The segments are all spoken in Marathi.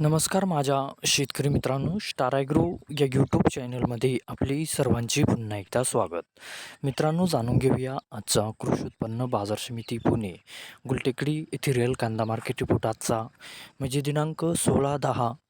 नमस्कार माझ्या शेतकरी मित्रांनो स्टारायग्रो या यूट्यूब चॅनलमध्ये आपली सर्वांचे पुन्हा एकदा स्वागत. मित्रांनो जाणून घेऊया आजचा कृषी उत्पन्न बाजार समिती पुणे गुलटेकडी येथे रेल कांदा मार्केट रिपोर्ट आजचा. म्हणजे दिनांक सोळा दहा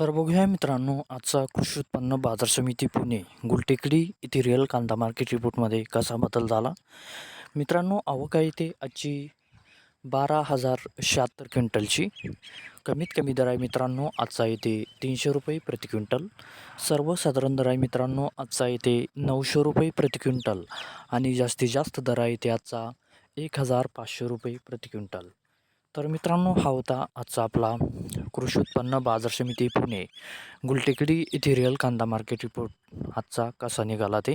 तर बघूया मित्रांनो आजचा कृषी उत्पन्न बाजार समिती पुणे गुलटेकडी येथे रिअल कांदा मार्केट रिपोर्टमध्ये कसा बदल झाला? मित्रांनो आवक आहे ते आजची बारा हजार शहात्तर क्विंटलची. कमीत कमी दर आहे मित्रांनो आजचा येते तीनशे रुपये प्रति क्विंटल. सर्वसाधारण दर आहे मित्रांनो आजचा येते नऊशे रुपये प्रति क्विंटल. आणि जास्तीत जास्त दर आहे येथे आजचा एक हजार पाचशे रुपये प्रति क्विंटल. तर मित्रांनो हा होता आजचा आपला कृषी उत्पन्न बाजार समिती पुणे. गुलटेकडी इथे रिअल कांदा मार्केट रिपोर्ट. आजचा कसा निघाला ते?